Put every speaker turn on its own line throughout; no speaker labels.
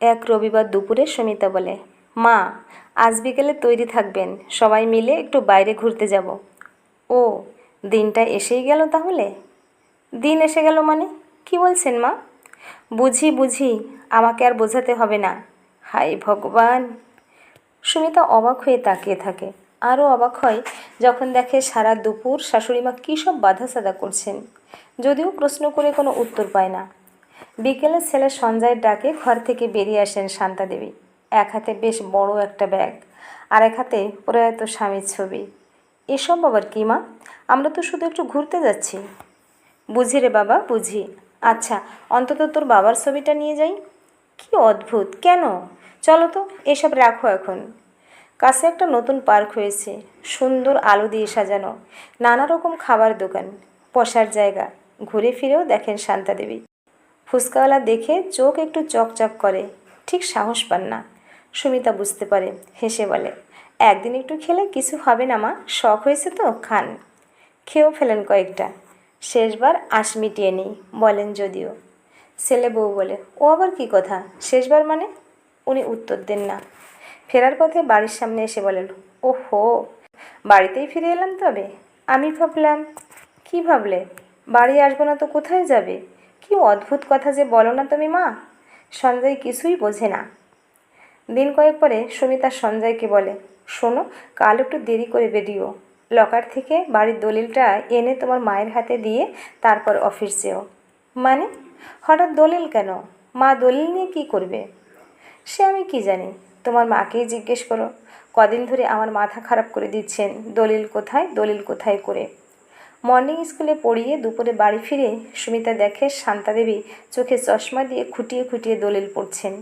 এক রবিবার দুপুরে সুমিতা বলে, মা, আজ বিকেলে তৈরি থাকবেন, সবাই মিলে একটু বাইরে ঘুরতে যাব। ও, দিনটা এসেই গেল তাহলে? দিন এসে গেল মানে? কি বলছেন মা? বুঝি বুঝি, আমাকে আর বোঝাতে হবে না। হাই ভগবান! সুমিতা অবাক হয়ে তাকিয়ে থাকে। আরও অবাক হয় যখন দেখে সারা দুপুর শাশুড়িমা কী সব বাধা সাদা করছেন। যদিও প্রশ্ন করে কোনো উত্তর পায় না। বিকেলে ছেলে সঞ্জয়ের ডাকে ঘর থেকে বেরিয়ে আসেন শান্তা দেবী। এক হাতে বেশ বড় একটা ব্যাগ আর এক হাতে প্রয়াত স্বামীর ছবি। এসব আবার কি মা? আমরা তো শুধু একটু ঘুরতে যাচ্ছি। বুঝি রে বাবা, বুঝি। আচ্ছা অন্তত তোর বাবার ছবিটা নিয়ে যাই। কি অদ্ভুত, কেন? চলো তো, এসব রাখো এখন। কাছে একটা নতুন পার্ক হয়েছে, সুন্দর আলো দিয়ে সাজানো। নানা রকম খাবার দোকান, বসার জায়গা। ঘুরে ফিরেও দেখেন শান্তা দেবী। ফুচকাওয়ালা দেখে চোখ একটু চকচক করে। ঠিক সাহস পান না। সুমিতা বুঝতে পারে, হেসে বলে, একদিন একটু খেলে কিছু হবে না মা, শখ হয়েছে তো, খান। খেয়েও ফেলেন কয়েকটা। শেষবার আশ মিটিয়ে নেই, বলেন যদিও। ছেলে বউ বলে, ও আবার কি কথা? শেষবার মানে? উনি উত্তর দেন না। ফেরার পথে বাড়ির সামনে এসে বলেন ও হো বাড়িতেই ফিরে এলাম তবে? আমি ভাবলাম, কি ভাবলে? বাড়ি আসব না তো কোথায় যাবে? কি অদ্ভুত কথা যে বলো না তুমি মা? সঞ্জয় কিছুই বোঝে না। দিন কয়েক পরে সুমিতা সঞ্জয়কে বলে, শোনো, কাল একটু দেরি করে বেরিও। লকার থেকে বাড়ির দলিলটা এনে তোমার মায়ের হাতে দিয়ে তারপর অফিস যেও। মানে? হঠাৎ দলিল কেন? মা দলিল নিয়ে কি করবে? সে আমি কি জানি? তোমার মাকেই জিজ্ঞেস করো। কদিন ধরে আমার মাথা খারাপ করে দিচ্ছেন। দলিল কোথায়? দলিল কোথায় করে? মর্নিং স্কুলে পড়িয়ে দুপুরে বাড়ি ফিরে সুমিতা দেখে শান্তাদেবী চোখে চশমা দিয়ে খুঁটিয়ে খুঁটিয়ে দলিল পড়ছেন।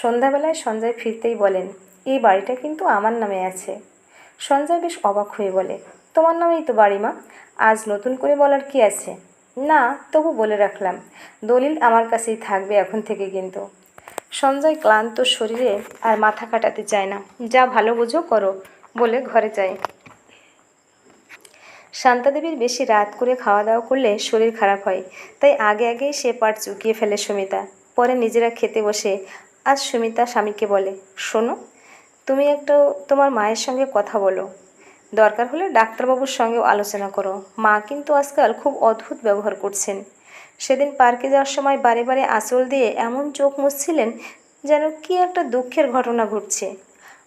সন্ধ্যাবেলায় সঞ্জয় ফিরতেই বলেন, এই বাড়িটা কিন্তু আমার নামে আছে। সঞ্জয় বেশ অবাক হয়ে বলে, তোমার নামেই তো বাড়ি মা, আজ নতুন করে বলার কি আছে? না, তবু বলে রাখলাম, দলিল আমার কাছেই থাকবে এখন থেকে কিন্তু। সঞ্জয় ক্লান্ত শরীরে আর মাথা কাটাতে চায় না, যা ভালো বুঝো করো, বলে ঘরে যায়। শান্তাদেবীর বেশি রাত করে খাওয়া দাওয়া করলে শরীর খারাপ হয়। তাই আগে আগেই সে পাট চুকিয়ে ফেলে সুমিতা। পরে নিজেরা খেতে বসে, আজ সুমিতা স্বামীকে বলে, শোনো, তুমি একটা তোমার মায়ের সঙ্গে কথা বলো। দরকার হলে ডাক্তারবাবুর সঙ্গেও আলোচনা করো। মা কিন্তু আজকাল খুব অদ্ভুত ব্যবহার করছেন। সেদিন পার্কে যাওয়ার সময় বারে বারে আঁচল দিয়ে এমন চোখ মুছছিলেন যেন কি একটা দুঃখের ঘটনা ঘটছে।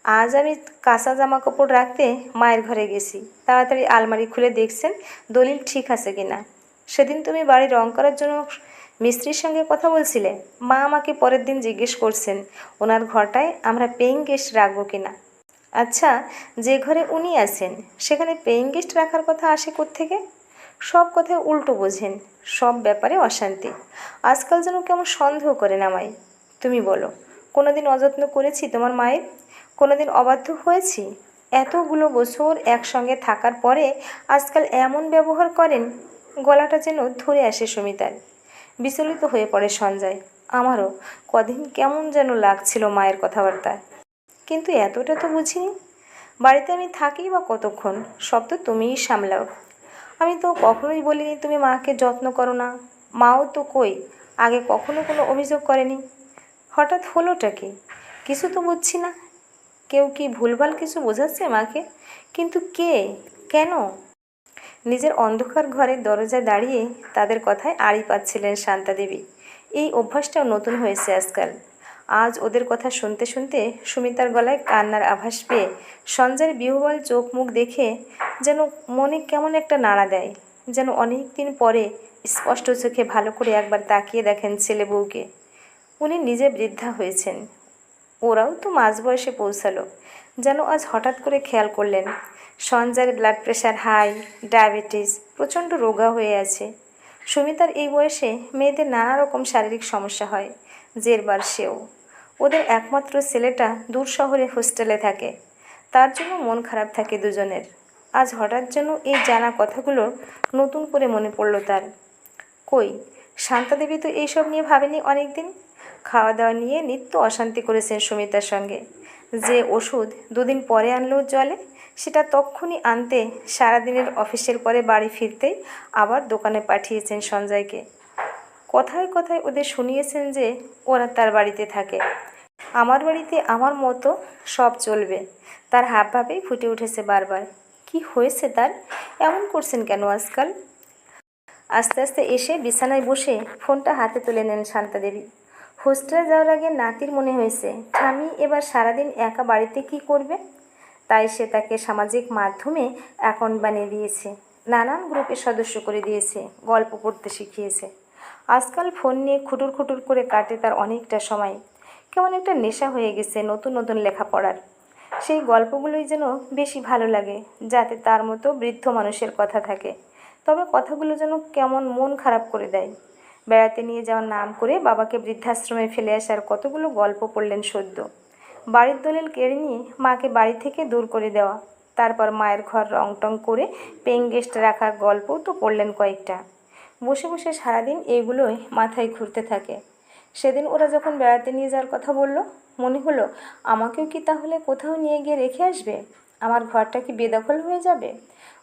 আজ আমি কাঁচা জামা কাপড় রাখতে মায়ের ঘরে গেছি। তাড়াতাড়ি আলমারি খুলে দেখছেন দলিল ঠিক আছে কিনা। সেদিন তুমি বাড়ি রং করার জন্য মিস্ত্রির সঙ্গে কথা বলছিলে। মা আমাকে পরের দিন জিজ্ঞেস করছেন, ওনার ঘরটায় আমরা পেইং গেস্ট রাখব কিনা? আচ্ছা যে ঘরে উনি আছেন, সেখানে পেইং গেস্ট রাখার কথা আসে থেকে সব কথায় উল্টো বোঝেন, সব ব্যাপারে অশান্তি। আজকাল যেন কেমন সন্দেহ করেন আমায়। তুমি বলো, কোনোদিন অযত্ন করেছি তোমার মায়ের? কোনোদিন অবাধ্য হয়েছি? এতগুলো বছর একসঙ্গে থাকার পরে আজকাল এমন ব্যবহার করেন, গলাটা যেন ধরে আসে সুমিতার। বিচলিত হয়ে পড়ে সঞ্জয়। আমারও কদিন কেমন যেন লাগছিল মায়ের কথাবার্তা। কিন্তু এতটা তো বুঝিনি। বাড়িতে আমি থাকি বা কতক্ষণ, সব তো তুমিই সামলাও। আমি তো কখনোই বলিনি তুমি মাকে যত্ন করো না। মাও তো কই, আগে কখনো কোনো অভিযোগ করেনি। হঠাৎ হলোটা কি? কিছু তো বুঝছি না। কেউ কি ভুলভাল কিছু বোঝাচ্ছে মাকে? কিন্তু কে? কেন? নিজের অন্ধকার ঘরের দরজায় দাঁড়িয়ে তাদের কথায় আড়ি পাচ্ছিলেন শান্তাদেবী এই অভ্যাসটাও নতুন হয়েছে আজকাল। আজ ওদের কথা শুনতে শুনতে সুমিতার গলায় কান্নার আভাস পেয়ে সঞ্জয়ের বিহবল চোখ মুখ দেখে যেন মনে কেমন একটা নাড়া দেয়, যেন অনেক দিন পরে স্পষ্ট চোখে ভালো করে একবার তাকিয়ে দেখেন ছেলে বউকে। উনি নিজে বৃদ্ধা হয়েছেন। ওরাও তো মাঝ বয়সে পৌঁছালো। যেন আজ হঠাৎ করে খেয়াল করলেন। সঞ্জয়ের ব্লাড প্রেশার হাই ডায়াবেটিস প্রচণ্ড রোগা হয়ে আছে। সুমিতার এই বয়সে মেয়েদের নানা রকম শারীরিক সমস্যা হয় জেরবার সেও। ওদের একমাত্র ছেলেটা দূর শহরে হোস্টেলে থাকে। তার জন্য মন খারাপ থাকে দুজনের। আজ হঠাৎ যেন এই জানা কথাগুলো নতুন করে মনে পড়ল তার। কই, শান্তাদেবী তো এইসব নিয়ে ভাবেনি অনেক দিন খাওয়া দাওয়া নিয়ে নিত্য অশান্তি করেছেন সুমিতার সঙ্গে। যে ওষুধ দুদিন পরে আনলেও জলে, সেটা তক্ষুনি আনতে সারাদিনের অফিসের পরে বাড়ি ফিরতেই আবার দোকানে পাঠিয়েছেন সঞ্জয়কে। কথায় কথায় ওদের শুনিয়েছেন যে ওরা তার বাড়িতে থাকে। আমার বাড়িতে আমার মতো সব চলবে। তার হাবভাবেই ফুটে উঠেছে বারবার। কি হয়েছে তার? এমন করছেন কেন আজকাল? আস্তে আস্তে এসে বিছানায় বসে ফোনটা হাতে তুলে নেন শান্তা দেবী। হোস্টেলে যাওয়ার আগে নাতির মনে হয়েছে, স্বামী এবার সারাদিন একা বাড়িতে কি করবে? তাই সে তাকে সামাজিক মাধ্যমে অ্যাকাউন্ট বানিয়ে দিয়েছে, নানান গ্রুপের সদস্য করে দিয়েছে, গল্প পড়তে শিখিয়েছে। আজকাল ফোন নিয়ে খুটুর খুটুর করে কাটে তার অনেকটা সময়। কেমন একটা নেশা হয়ে গেছে নতুন নতুন লেখাপড়ার সেই গল্পগুলোই যেন বেশি ভালো লাগে, যাতে তার মতো বৃদ্ধ মানুষের কথা থাকে। তবে কথাগুলো যেন কেমন মন খারাপ করে দেয়। বেড়াতে নিয়ে যাওয়ার নাম করে বাবাকে বৃদ্ধাশ্রমে ফেলে আসার কতগুলো গল্প পড়লেন সদ্য। বাড়ির দলিল কেড়ে নিয়ে মাকে বাড়ি থেকে দূর করে দেওয়া, তারপর মায়ের ঘর রং টং করে পেইং গেস্ট রাখার গল্পও তো পড়লেন কয়েকটা। বসে বসে সারাদিন এইগুলোই মাথায় ঘুরতে থাকে। সেদিন ওরা যখন বেড়াতে নিয়ে যাওয়ার কথা বলল, মনে হলো, আমাকেও কি তাহলে কোথাও নিয়ে গিয়ে রেখে আসবে? আমার ঘরটা কি বেদখল হয়ে যাবে?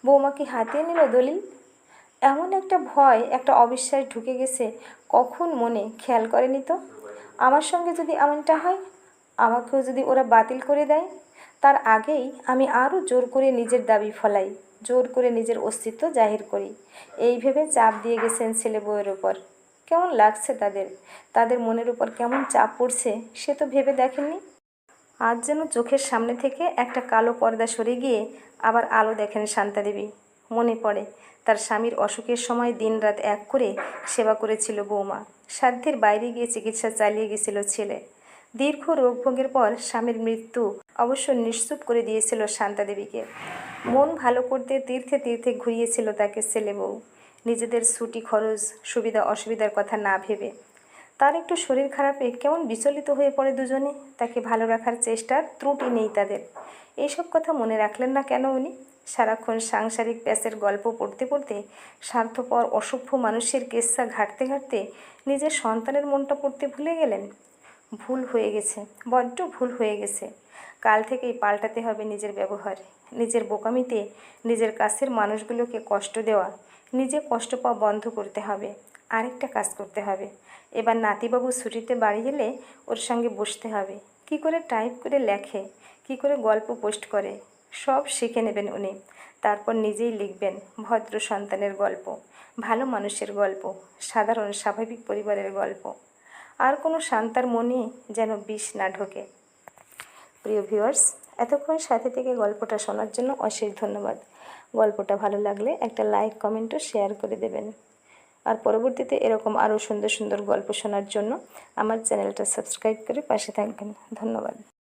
বৌমা কি হাতিয়ে নিল দলিল? এমন একটা ভয়, একটা অবিশ্বাস ঢুকে গেছে, কখন মনে খেয়াল করেনি তো? আমার সঙ্গে যদি এমনটা হয়, আমাকেও যদি ওরা বাতিল করে দেয়? তার আগেই আমি আরও জোর করে নিজের দাবি ফলাই, জোর করে নিজের অস্তিত্ব জাহির করি। এই ভেবে চাপ দিয়ে গেছেন ছেলে বউয়ের ওপর কেমন লাগছে তাদের? তাদের মনের উপর কেমন চাপ পড়ছে, সে তো ভেবে দেখেননি? আজ যেন চোখের সামনে থেকে একটা কালো পর্দা সরে গিয়ে আবার আলো দেখেন শান্তাদেবী। মনে পড়ে তার স্বামীর অসুখের সময় দিনরাত এক করে সেবা করেছিল বৌমা। সাধ্যের বাইরে গিয়ে চিকিৎসা চালিয়ে গেছিল ছেলে। দীর্ঘ রোগভোগের পর স্বামীর মৃত্যু অবশ্য নিশ্চুপ করে দিয়েছিল শান্তাদেবীকে মন ভালো করতে তীর্থে তীর্থে ঘুরিয়েছিল তাকে ছেলে বউ। নিজেদের ছুটি, খরচ, সুবিধা, অসুবিধার কথা না ভেবে। তার একটু শরীর খারাপে কেমন বিচলিত হয়ে পড়ে দুজনে? তাকে ভালো রাখার চেষ্টার ত্রুটি নেই তাদের। এইসব কথা মনে রাখলেন না কেন উনি? সারাক্ষণ সাংসারিক প্যাসের গল্প পড়তে পড়তে স্বার্থপর, অসভ্য মানুষের কেসা ঘাটতে ঘাটতে নিজের সন্তানের মনটা পড়তে ভুলে গেলেন? ভুল হয়ে গেছে, বড্ড ভুল হয়ে গেছে। কাল থেকেই পাল্টাতে হবে নিজের ব্যবহার, নিজের বোকামিতে নিজের কাছের মানুষগুলোকে কষ্ট দেওয়া, নিজে কষ্ট পাওয়া বন্ধ করতে হবে, আরেকটা কাজ করতে হবে। এবার নাতিবাবু ছুটিতে বাড়ি এলে ওর সঙ্গে বসতে হবে। কি করে টাইপ করে লেখে, কি করে গল্প পোস্ট করে সব শিখে নেবেন উনি। তারপর নিজেই লিখবেন ভদ্র সন্তানের গল্প, ভালো মানুষের গল্প, সাধারণ স্বাভাবিক পরিবারের গল্প। আর কোনো শান্তার মনে যেন বিষ না ঢোকে। প্রিয় ভিউয়ার্স, এতক্ষণ সাথে থেকে গল্পটা শোনার জন্য অশেষ ধন্যবাদ। গল্পটা ভালো লাগলে একটা লাইক কমেন্টও শেয়ার করে দেবেন। আর পরবর্তীতে এরকম আরও সুন্দর সুন্দর গল্প শোনার জন্য আমার চ্যানেলটা সাবস্ক্রাইব করে পাশে থাকবেন। ধন্যবাদ।